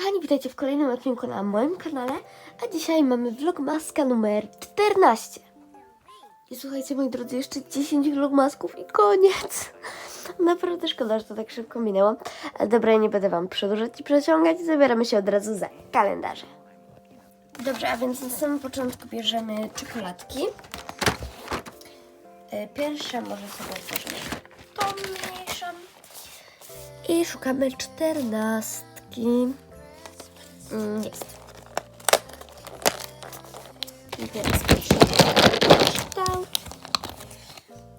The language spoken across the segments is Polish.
Kochani, witajcie w kolejnym odcinku na moim kanale, a dzisiaj mamy vlogmaska numer 14. I słuchajcie, moi drodzy, jeszcze 10 vlogmasków i koniec. Naprawdę szkoda, że to tak szybko minęło. Ale dobra, ja nie będę Wam przedłużać i przeciągać, zabieramy się od razu za kalendarze. Dobrze, a więc na samym początku bierzemy czekoladki. E, Pierwsze może sobie otworzymy tą mniejszą. I szukamy czternastki. Mm, jest. I teraz kształt.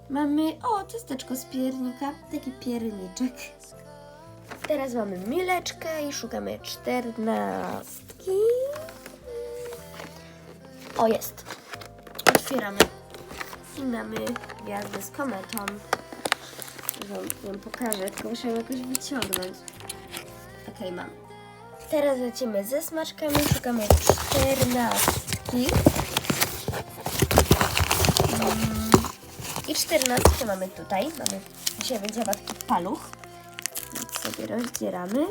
Mamy, o, ciasteczko z piernika, taki pierniczek. Teraz mamy mileczkę i szukamy czternastki. O, jest. Otwieramy. I mamy gwiazdę z kometą. Wam ją pokażę, tylko muszę ją jakoś wyciągnąć. Okej, mam. Teraz lecimy ze smaczkami, szukamy czternastki. Mm, I czternastkę mamy tutaj. Mamy, dzisiaj będzie chyba paluch. Więc sobie rozdzieramy.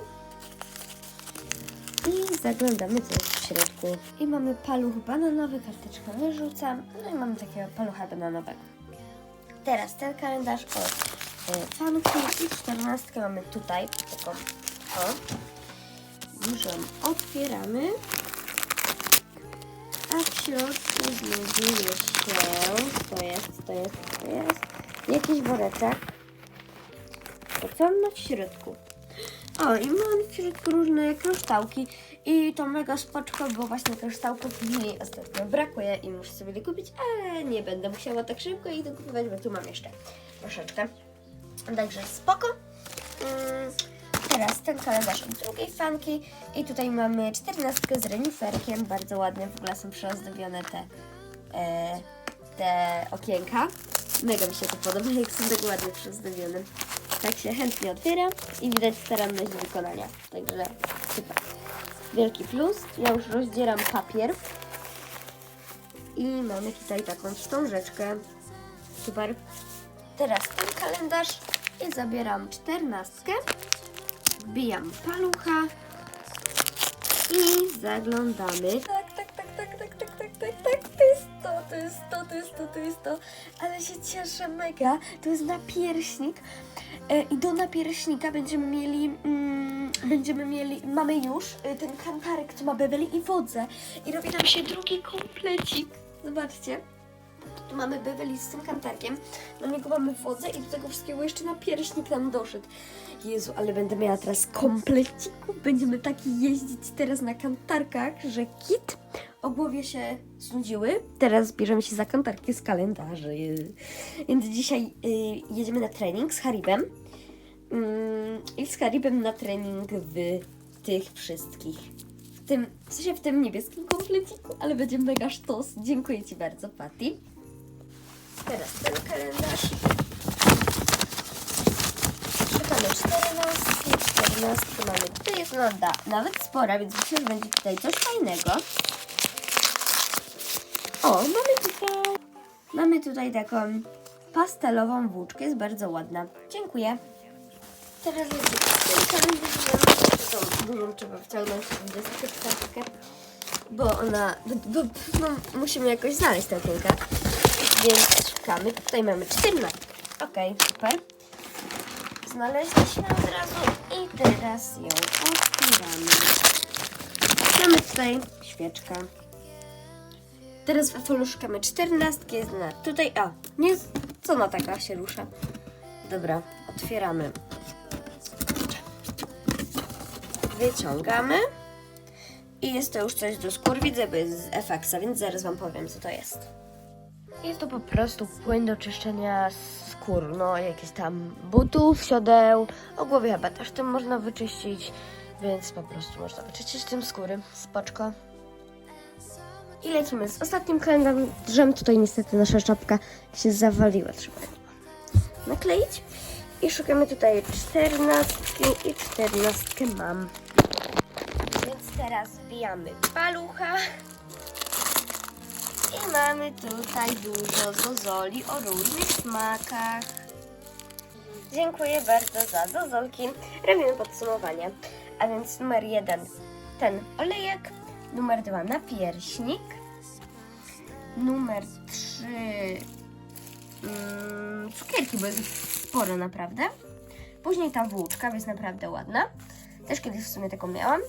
I zaglądamy, co jest w środku. I mamy paluch bananowy, karteczkę wyrzucam. No i mamy takiego palucha bananowego. Teraz ten kalendarz od e, fanki i czternastkę mamy tutaj. Taką, o. Już ją otwieramy. A w środku znajduje się, to jest, to jest, to jest, jakiś woreczek. To co on ma w środku? O, i mam w środku różne kryształki i to mega spoczko, bo właśnie kryształków mi ostatnio brakuje i muszę sobie dokupić, ale nie będę musiała tak szybko ich dokupywać, bo tu mam jeszcze troszeczkę. Także spoko. Mm, teraz ten kalendarz od drugiej fanki i tutaj mamy czternastkę z reniferkiem, bardzo ładne, w ogóle są przyozdobione te, e, te okienka. Mega mi się to podoba, jak są tak ładnie przyozdobione. Tak się chętnie otwiera i widać staranność wykonania. Także super. Wielki plus. Ja już rozdzieram papier. I mamy tutaj taką wstążeczkę. Super. Teraz ten kalendarz i zabieram czternastkę. Wbijam palucha i zaglądamy. Tak, tak, tak, tak, tak, tak, tak, tak, tak. To jest to, to jest to, to jest to, to jest to. Ale się cieszę mega. To jest napierśnik. E, I do napierśnika będziemy mieli, mm, będziemy mieli, mamy już e, ten kantarek, co ma Beverly i wodzę. I robi nam się drugi komplecik. Zobaczcie. Tu mamy Beverly z tym kantarkiem, na niego mamy wodzę i do tego wszystkiego jeszcze napierśnik nam doszedł. Jezu, ale będę miała teraz komplecików. Będziemy taki jeździć teraz na kantarkach, że kit o głowie się znudziły. Teraz bierzemy się za kantarki z kalendarzy. Więc dzisiaj y, jedziemy na trening z Haribem. Mm, I z Haribem na trening w tych wszystkich. W tym, w sensie w tym niebieskim kompleciku, ale będzie mega sztos. Dziękuję Ci bardzo, Patty. Teraz ten kalendarz. Szukamy 14, 14 mamy. Tutaj jest no, da, nawet spora, więc myślę, że będzie tutaj coś fajnego. O, mamy tutaj, mamy tutaj taką pastelową włóczkę, jest bardzo ładna. Dziękuję. Teraz lecimy z. Tą dużą trzeba wciągnąć w deskę, bo ona, bo, bo no, musimy jakoś znaleźć tę okienkę. Więc szukamy. Tutaj mamy 14. Okej, super. Znaleźliśmy od razu i teraz ją otwieramy. Mamy tutaj świeczkę. Teraz w Efolu szukamy 14. Jest na tutaj. A, nie, co ona taka się rusza? Dobra, otwieramy. Wyciągamy. I jest to już coś do skór. Widzę, bo jest z FX-a, więc zaraz Wam powiem, co to jest. Jest to po prostu płyn do czyszczenia skór, no jakieś tam butów, siodeł, o głowie chyba też tym można wyczyścić, więc po prostu można wyczyścić tym skóry, spoczko. I lecimy z ostatnim kalendarzem, tutaj niestety nasza czapka się zawaliła, trzeba nakleić. I szukamy tutaj czternastki i czternastkę mam. Więc teraz wbijamy palucha. I mamy tutaj dużo zozoli o różnych smakach. Dziękuję bardzo za zozolki. Robimy podsumowanie. A więc numer jeden ten olejek. Numer dwa napierśnik. Numer trzy mm, cukierki, bo jest sporo naprawdę. Później ta włóczka, jest naprawdę ładna. Też kiedyś w sumie taką miałam.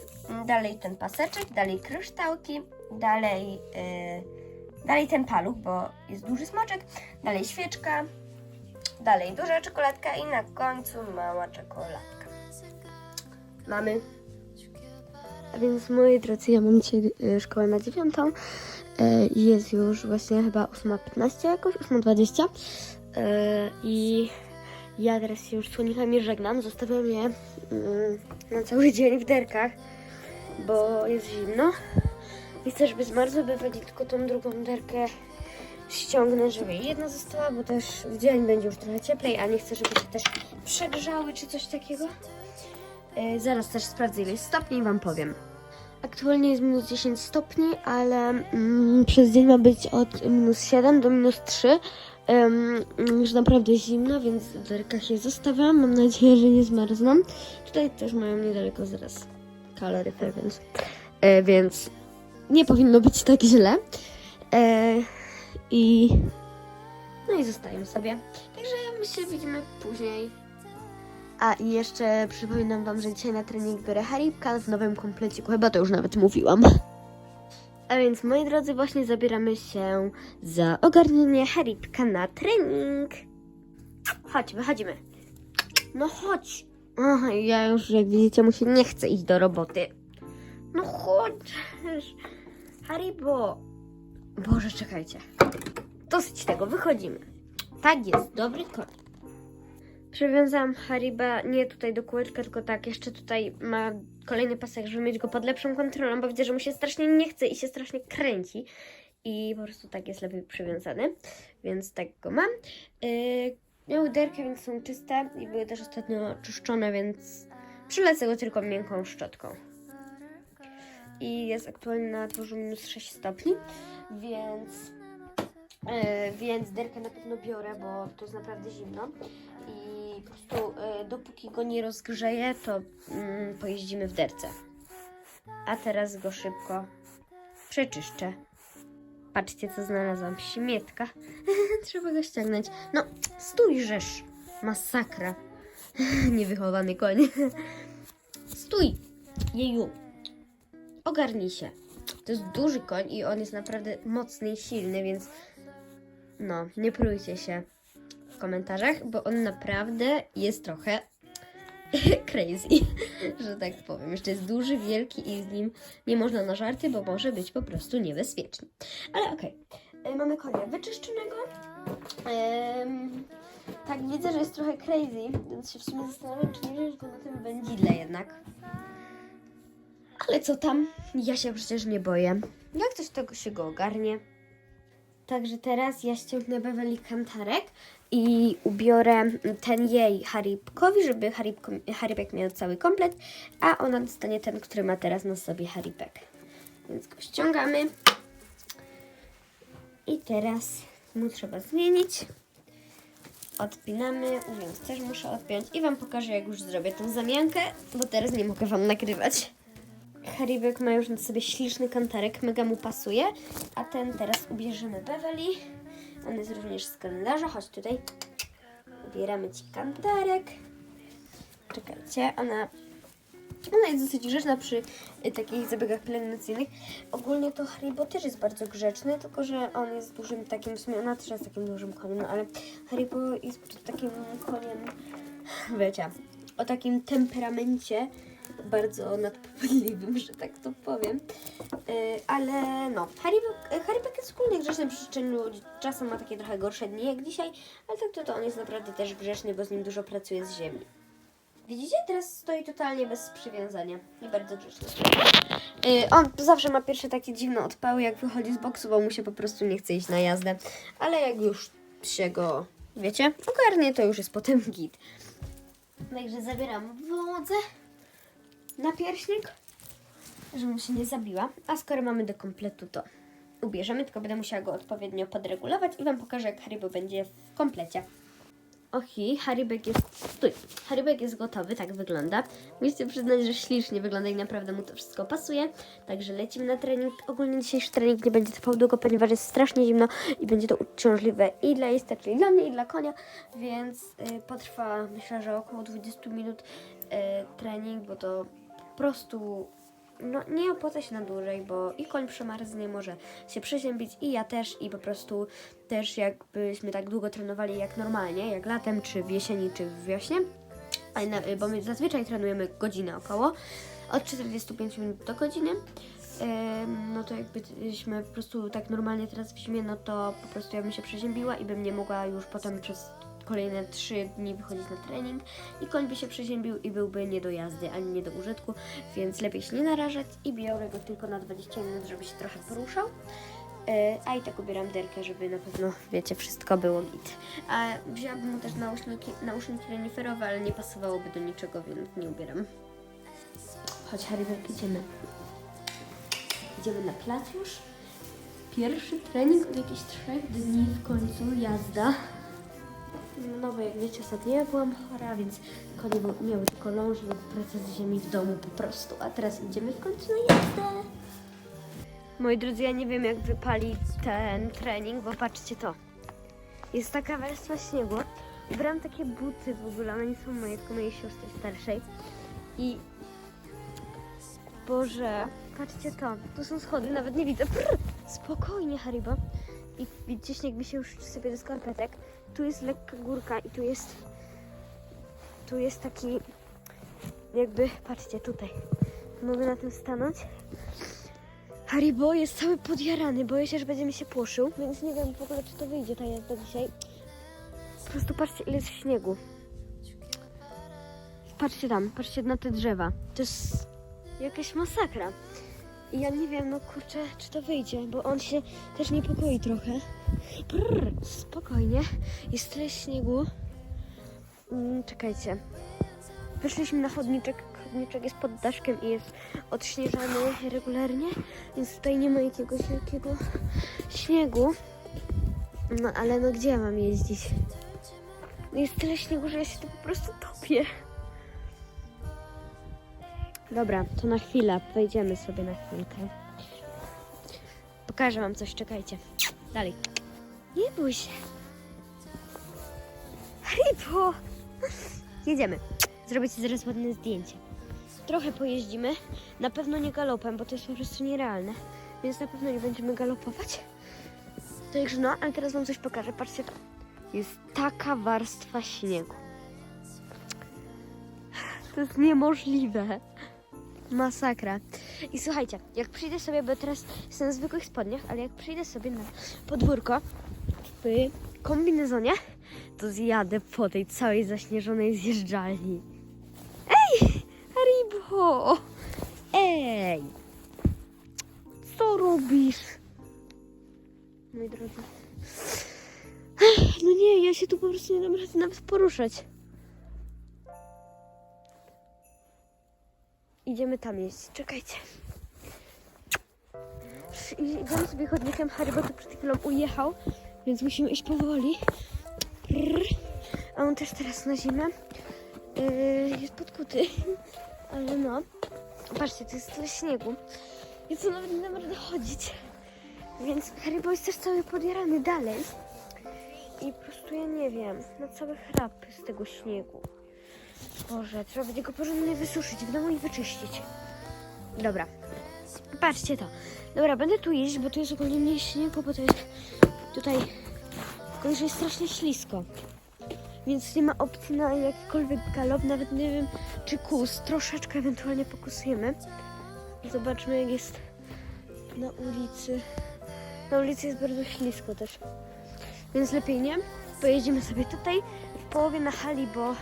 Dalej ten paseczek, dalej kryształki, dalej, yy, dalej ten paluch, bo jest duży smoczek, dalej świeczka, dalej duża czekoladka i na końcu mała czekoladka. Mamy. A więc moi drodzy, ja mam dzisiaj y, szkołę na dziewiątą. Y, Jest już właśnie chyba 8.15 jakoś, 8.20. Y, I ja teraz się już z słonikami żegnam. Zostawiam je mm, na cały dzień w derkach, bo jest zimno. I chcę, żeby zmarzły, by będzie tylko tą drugą derkę ściągnę, żeby jedna została, bo też w dzień będzie już trochę cieplej, a nie chcę, żeby się też przegrzały czy coś takiego. E, zaraz też sprawdzę ile stopni i Wam powiem. Aktualnie jest minus 10 stopni, ale mm, przez dzień ma być od minus 7 do minus 3. Um, już naprawdę zimno, więc w derkach je zostawiam. Mam nadzieję, że nie zmarzną. Tutaj też mają niedaleko zaraz kaloryfer, więc, e, więc nie powinno być tak źle. E, I no i zostają sobie. Także my się widzimy później. A i jeszcze przypominam Wam, że dzisiaj na trening biorę Haribka w nowym kompleciku. Chyba to już nawet mówiłam. A więc moi drodzy, właśnie zabieramy się za ogarnianie Haribka na trening. Chodź, wychodzimy. No chodź. Aha, ja już, jak widzicie, mu się nie chce iść do roboty. No chodź. Haribo. Boże, czekajcie. Dosyć tego, wychodzimy. Tak jest, dobry koń. Przywiązałam Hariba nie tutaj do kółeczka, tylko tak, jeszcze tutaj ma kolejny pasek, żeby mieć go pod lepszą kontrolą, bo widzę, że mu się strasznie nie chce i się strasznie kręci. I po prostu tak jest lepiej przywiązany, więc tak go mam. Yy, miały derkę, więc są czyste i były też ostatnio czyszczone, więc przylecę go tylko miękką szczotką. I jest aktualnie na dworzu minus 6 stopni, więc E, więc derkę na pewno biorę, bo to jest naprawdę zimno. I po prostu e, dopóki go nie rozgrzeję, to mm, pojeździmy w derce. A teraz go szybko przeczyszczę. Patrzcie, co znalazłam. Śmietka. Trzeba go ściągnąć. No, stój, rzesz. Masakra. Niewychowany koń. stój. Jeju. Ogarnij się. To jest duży koń i on jest naprawdę mocny i silny, więc no, nie prójcie się w komentarzach, bo on naprawdę jest trochę crazy, że tak powiem. Jeszcze jest duży, wielki i z nim nie można na żarty, bo może być po prostu niebezpieczny. Ale okej, E, mamy konia wyczyszczonego. Tak, widzę, że jest trochę crazy, więc się w sumie zastanawiam, czy nie wziąć go na tym wędzidle jednak. Ale co tam? Ja się przecież nie boję. Jak coś tego się go ogarnie. Także teraz ja ściągnę Beverly kantarek i ubiorę ten jej Haribkowi, żeby Haribek miał cały komplet, a ona dostanie ten, który ma teraz na sobie Haribek. Więc go ściągamy. I teraz mu trzeba zmienić. Odpinamy, więc też muszę odpiąć i Wam pokażę, jak już zrobię tą zamiankę, bo teraz nie mogę Wam nagrywać. Haribek ma już na sobie śliczny kantarek, mega mu pasuje. A ten teraz ubierzemy Beverly. On jest również z kalendarza. Chodź tutaj. Ubieramy Ci kantarek. Czekajcie, ona... Ona jest dosyć grzeczna przy y, takich zabiegach pielęgnacyjnych. Ogólnie to Haribo też jest bardzo grzeczny, tylko że on jest dużym takim, w sumie ona też jest takim dużym koniem, no ale Haribo jest takim koniem, wiecie, o takim temperamencie, bardzo nadpobudliwym, że tak to powiem. Yy, ale no, Haribek, Haribek jest ogólnie grzeczny przy ludzi. Czasem ma takie trochę gorsze dni jak dzisiaj, ale tak to, to on jest naprawdę też grzeczny, bo z nim dużo pracuje z ziemi. Widzicie? Teraz stoi totalnie bez przywiązania i bardzo grzeczny. Yy, on zawsze ma pierwsze takie dziwne odpały, jak wychodzi z boksu, bo mu się po prostu nie chce iść na jazdę. Ale jak już się go, wiecie, ogarnie, to już jest potem git. Także zabieram wodze na pierśnik, żebym się nie zabiła. A skoro mamy do kompletu, to ubierzemy, tylko będę musiała go odpowiednio podregulować i Wam pokażę, jak Haribo będzie w komplecie. Ohi, Haribek jest... Stój. Haribek jest gotowy, tak wygląda. Musicie przyznać, że ślicznie wygląda i naprawdę mu to wszystko pasuje. Także lecimy na trening. Ogólnie dzisiejszy trening nie będzie trwał długo, ponieważ jest strasznie zimno i będzie to uciążliwe i dla Ista, czyli dla mnie i dla konia, więc y, potrwa myślę, że około 20 minut y, trening, bo to prostu no, nie opłaca się na dłużej, bo i koń przemarznie może się przeziębić i ja też i po prostu też jakbyśmy tak długo trenowali jak normalnie, jak latem, czy w jesieni, czy w wiośnie, bo my zazwyczaj trenujemy godzinę około, od 45 minut do godziny, no to jakbyśmy po prostu tak normalnie teraz w zimie, no to po prostu ja bym się przeziębiła i bym nie mogła już potem przez kolejne 3 dni wychodzić na trening i koń by się przeziębił i byłby nie do jazdy, ani nie do użytku, więc lepiej się nie narażać i biorę go tylko na 20 minut, żeby się trochę poruszał. E, A i tak ubieram derkę, żeby na pewno, wiecie, wszystko było git. A wzięłabym mu też nauszniki, nauszniki reniferowe, ale nie pasowałoby do niczego, więc nie ubieram. Chodź, Harryberg, idziemy. Idziemy na plac już. Pierwszy trening od jakichś trzech dni w końcu jazda. No bo jak wiecie, ostatnio ja byłam chora, więc konie miały tylko ląż lub pracę z ziemi w domu po prostu. A teraz idziemy w końcu na jazdę. Moi drodzy, ja nie wiem jak wypali ten trening, bo patrzcie to. Jest taka warstwa śniegu. Ubrałam takie buty w ogóle, one nie są moje, tylko mojej siostry starszej. I Boże, patrzcie to. Tu są schody, nawet nie widzę. Prr, spokojnie, Haribo. I widzicie, śnieg mi się już sobie do skarpetek. Tu jest lekka górka i tu jest... Tu jest taki... Jakby, patrzcie, tutaj. Mogę na tym stanąć. Haribo jest cały podjarany. Boję się, że będzie mi się płoszył, więc nie wiem w ogóle, czy to wyjdzie ta jazda dzisiaj. Po prostu patrzcie, ile jest śniegu. Patrzcie tam, patrzcie na te drzewa. To jest jakaś masakra. I ja nie wiem, no kurczę, czy to wyjdzie, bo on się też niepokoi trochę. Brrr, spokojnie, jest tyle śniegu. Mm, czekajcie. Wyszliśmy na chodniczek. Chodniczek jest pod daszkiem i jest odśnieżany regularnie, więc tutaj nie ma jakiegoś wielkiego śniegu. No ale no gdzie ja mam jeździć? Jest tyle śniegu, że ja się tu po prostu topię. Dobra, to na chwilę. Wejdziemy sobie na chwilkę. Pokażę wam coś, czekajcie. Dalej. Nie bój się. Haribo! Jedziemy. Zrobię ci zaraz ładne zdjęcie. Trochę pojeździmy. Na pewno nie galopem, bo to jest po prostu nierealne. Więc na pewno nie będziemy galopować. Także no, ale teraz wam coś pokażę. Patrzcie. Jest taka warstwa śniegu. To jest niemożliwe. Masakra. I słuchajcie, jak przyjdę sobie, bo teraz jestem w zwykłych spodniach, ale jak przyjdę sobie na podwórko w kombinezonie, to zjadę po tej całej zaśnieżonej zjeżdżalni. Ej, Haribo! Ej! Co robisz? Moi drodzy. No nie, ja się tu po prostu nie dam rady nawet poruszać. Idziemy tam jeść. Czekajcie. Idziemy sobie chodnikiem. Haribo tu przed chwilą ujechał, więc musimy iść powoli. A on też teraz na zimę. Yy, jest podkuty. Ale no. Patrzcie, to jest tyle śniegu. Ja co nawet nie rady chodzić. Więc Haribo jest też cały podjarany dalej. I po prostu ja nie wiem. Na całe chrapy z tego śniegu. Boże, trzeba będzie go porządnie wysuszyć w domu i wyczyścić. Dobra. Patrzcie to. Dobra, będę tu jeździć, bo tu jest ogólnie mniej śniegu, bo to jest tutaj tylko że jest strasznie ślisko. Więc nie ma opcji na jakikolwiek galop, nawet nie wiem czy kus. Troszeczkę ewentualnie pokusujemy. Zobaczmy jak jest na ulicy. Na ulicy jest bardzo ślisko też. Więc lepiej nie. Pojedziemy sobie tutaj w połowie na hali, bo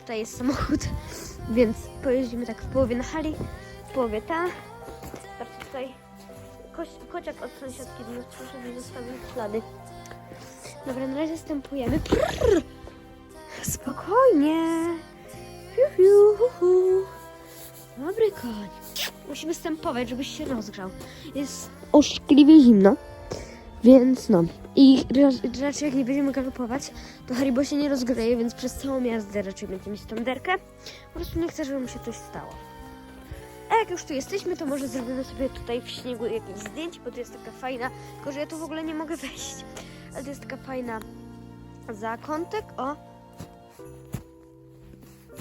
tutaj jest samochód, więc pojeździmy tak w połowie na hali, w połowie tam. Tutaj, koś, kociak od sąsiadki do nas przyszedł i zostawił ślady. Dobra, na razie stępujemy. Prrr. Spokojnie. Fiu, fiu, hu, hu. Dobry koń. Musimy stępować, żebyś się rozgrzał. Jest oszkliwie zimno. Więc no. I ra- raczej jak nie będziemy galopować, to Haribo się nie rozgreje, więc przez całą jazdę raczej będziemy mieć tą derkę. Po prostu nie chcę, żeby mu się coś stało. Jak już tu jesteśmy, to może zrobimy sobie tutaj w śniegu jakieś zdjęcie, bo to jest taka fajna, tylko że ja tu w ogóle nie mogę wejść. Ale to jest taka fajna zakątek, o.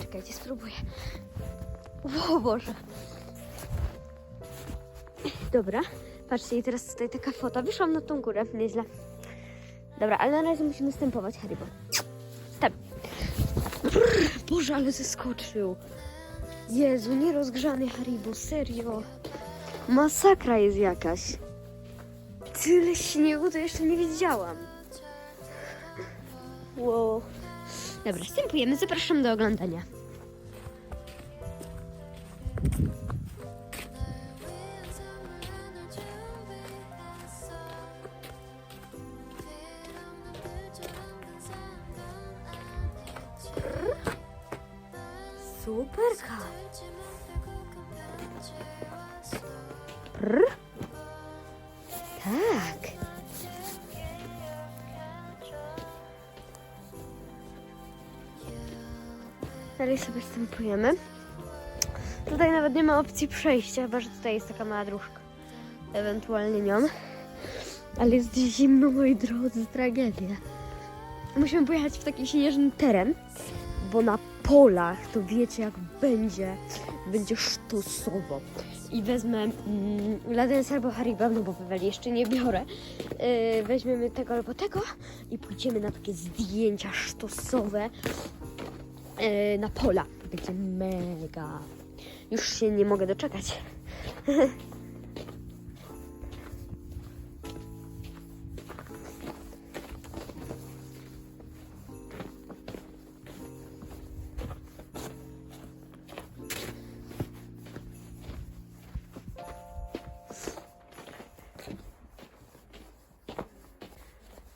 Czekajcie, spróbuję. O Boże. Dobra, patrzcie, i teraz tutaj taka foto. Wyszłam na tą górę, nieźle. Dobra, ale na razie musimy stępować Haribo. Step. Brrr, Boże, ale zeskoczył. Jezu, nierozgrzany Haribo, serio. Masakra jest jakaś. Tyle śniegu to jeszcze nie widziałam. Wow. Dobra, wstępujemy. Zapraszam do oglądania. Dalej sobie wstępujemy. Tutaj nawet nie ma opcji przejścia, chyba że tutaj jest taka mała dróżka. Ewentualnie nią. Ale jest zimno, moi drodzy, tragedia. Musimy pojechać w taki śnieżny teren, bo na polach to wiecie jak będzie. Będzie sztosowo. I wezmę mm, Ladens albo Haribo, no bo Peweli jeszcze nie biorę. Yy, weźmiemy tego albo tego i pójdziemy na takie zdjęcia sztosowe yy, na pola. Będzie mega. Już się nie mogę doczekać.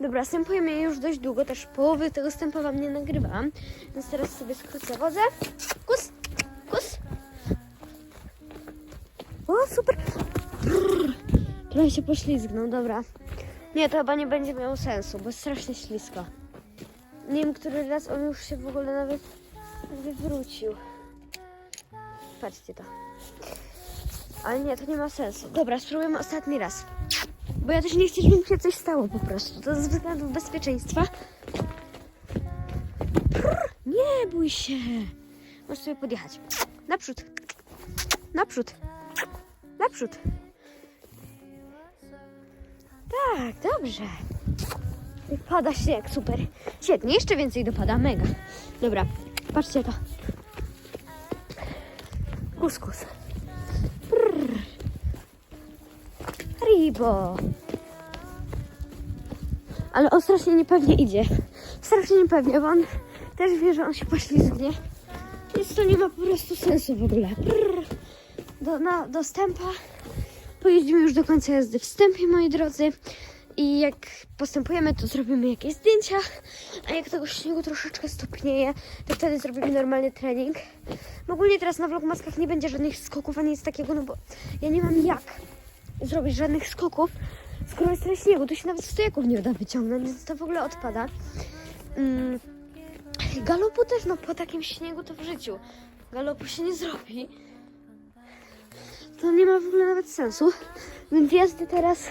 Dobra, stępujemy już dość długo, też połowy tego stępu wam nie nagrywam. Więc teraz sobie skrócę wodę. Kus, kus. O, super. Trochę się poślizgnął, dobra. Nie, to chyba nie będzie miało sensu, bo jest strasznie ślisko. Nie wiem, który raz on już się w ogóle nawet wywrócił. Patrzcie to. Ale nie, to nie ma sensu. Dobra, spróbujemy ostatni raz. Bo ja też nie chcę, żeby mi się coś stało po prostu. To ze względów bezpieczeństwa. Prr, nie bój się. Możesz sobie podjechać. Naprzód. Naprzód. Naprzód. Tak, dobrze. Pada śnieg, super. Świetnie, jeszcze więcej dopada, mega. Dobra, patrzcie to. Kuskus. Prr. Haribo. Ale on strasznie niepewnie idzie. Strasznie niepewnie, bo on też wie, że on się poślizgnie. Więc to nie ma po prostu sensu w ogóle. Prr. Do, na, do stępa. Pojedziemy już do końca jazdy w stępie, moi drodzy. I jak postępujemy, to zrobimy jakieś zdjęcia. A jak tego śniegu troszeczkę stopnieje, to wtedy zrobimy normalny trening. Ogólnie teraz na vlogmaskach nie będzie żadnych skoków, ani nic takiego, no bo ja nie mam jak zrobić żadnych skoków, skoro jest tyle śniegu, to się nawet stojaków nie uda wyciągnąć, więc to w ogóle odpada. Mm. Galopu też, no po takim śniegu to w życiu. Galopu się nie zrobi. To nie ma w ogóle nawet sensu. Więc jazdy teraz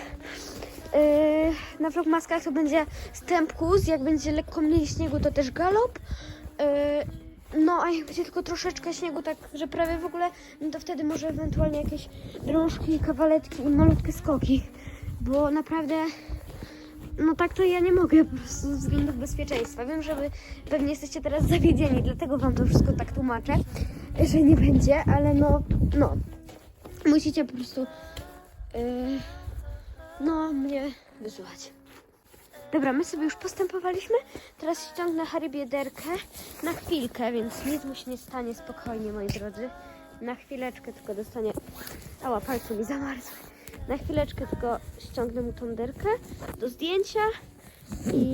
yy, na vlogmaskach to będzie stępkus, jak będzie lekko mniej śniegu to też galop. Yy, no a jak będzie tylko troszeczkę śniegu, tak że prawie w ogóle, no to wtedy może ewentualnie jakieś drążki, kawaletki i malutkie skoki. Bo naprawdę, no tak to ja nie mogę po prostu ze względów bezpieczeństwa. Wiem, że wy pewnie jesteście teraz zawiedzieni, dlatego wam to wszystko tak tłumaczę, że nie będzie, ale no, no, musicie po prostu, yy, no, mnie wysłuchać. Dobra, my sobie już postępowaliśmy. Teraz ściągnę Haribie derkę na chwilkę, więc nic mu się nie stanie spokojnie, moi drodzy. Na chwileczkę tylko dostanie... Ała, palce mi zamarzły. Na chwileczkę tylko ściągnę mu tą derkę do zdjęcia i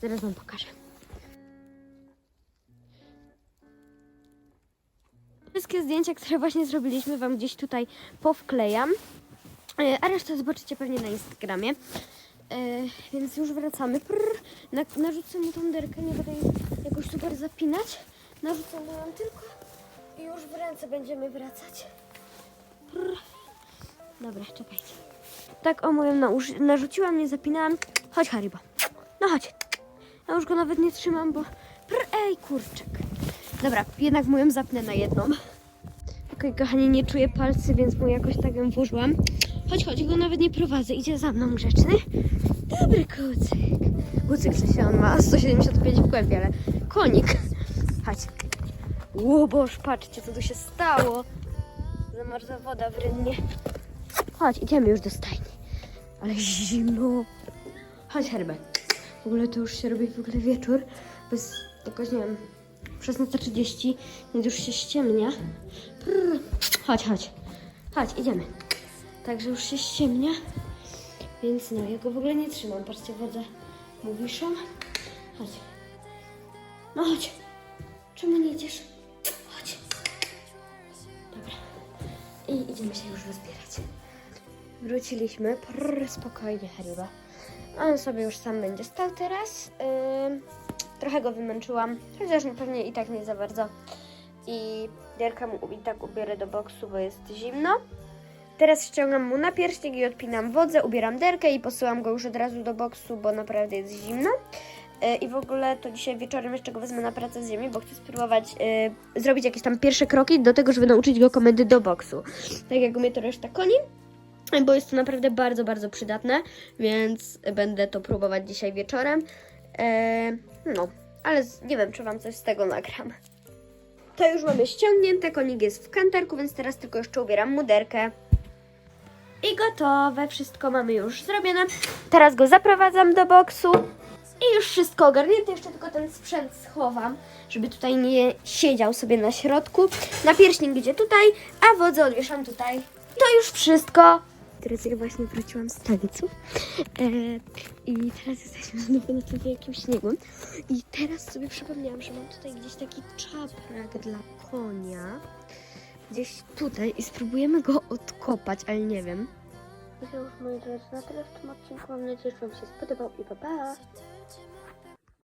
zaraz wam pokażę. Wszystkie zdjęcia, które właśnie zrobiliśmy, wam gdzieś tutaj powklejam. E, A resztę zobaczycie pewnie na Instagramie. Więc już wracamy. Prr, na, narzucę mu tą derkę, nie będę jej jakoś super zapinać. Narzucę mu ją tylko i już w ręce będziemy wracać. Prr. Dobra, czekajcie. Tak o moją narzuciłam, nie zapinałam. Chodź Haribo. No chodź. Ja już go nawet nie trzymam, bo... Prr, ej, kurczak. Dobra, jednak mu ją zapnę na jedną. Okej, kochani, nie czuję palcy, więc mu jakoś tak ją włożyłam. Chodź, chodź, go nawet nie prowadzę. Idzie za mną grzeczny. Dobry kucyk. Kucyk w sensie on ma 175 w kłębie, ale konik. Chodź. Łoboż, patrzcie, co tu się stało. Zamarzła woda w rynnie. Chodź, idziemy już do stajni. Ale zimno. Chodź, Herbę. W ogóle to już się robi w ogóle wieczór. Bez jakoś, nie wiem, 16.30, więc już się ściemnia. Prr. Chodź, chodź. Chodź, idziemy. Także już się ściemnia. Więc no, ja go w ogóle nie trzymam. Patrzcie, wodę mu wiszą. Chodź. No chodź. Czemu nie idziesz? Chodź. Dobra. I idziemy się już rozbierać. Wróciliśmy. Prr, spokojnie, chyba. On sobie już sam będzie stał teraz. Ym, trochę go wymęczyłam, chociaż no pewnie i tak nie za bardzo. I Derka mu i tak ubiorę do boksu, bo jest zimno. Teraz ściągam mu na pierśnik i odpinam wodę, ubieram derkę i posyłam go już od razu do boksu, bo naprawdę jest zimno. Yy, I w ogóle to dzisiaj wieczorem jeszcze go wezmę na pracę z ziemi, bo chcę spróbować yy, zrobić jakieś tam pierwsze kroki do tego, żeby nauczyć go komendy do boksu. Tak jak umie to reszta koni bo jest to naprawdę bardzo, bardzo przydatne, więc będę to próbować dzisiaj wieczorem. Eee, no, ale nie wiem, czy Wam coś z tego nagram. To już mamy ściągnięte, konik jest w kantarku, więc teraz tylko jeszcze ubieram muderkę. I gotowe, wszystko mamy już zrobione. Teraz go zaprowadzam do boksu. I już wszystko ogarnięte, jeszcze tylko ten sprzęt schowam, żeby tutaj nie siedział sobie na środku. Napierśnik idzie tutaj, a wodę odwieszam tutaj. To już wszystko. Teraz ja właśnie wróciłam z tańców e, i teraz jesteśmy znowu na tym wielkim śniegu i teraz sobie przypomniałam, że mam tutaj gdzieś taki czaprak dla konia gdzieś tutaj i spróbujemy go odkopać, ale nie wiem. To już moi drodzy, na tyle w tym odcinku. Mam nadzieję, że Wam się spodobał i pa pa!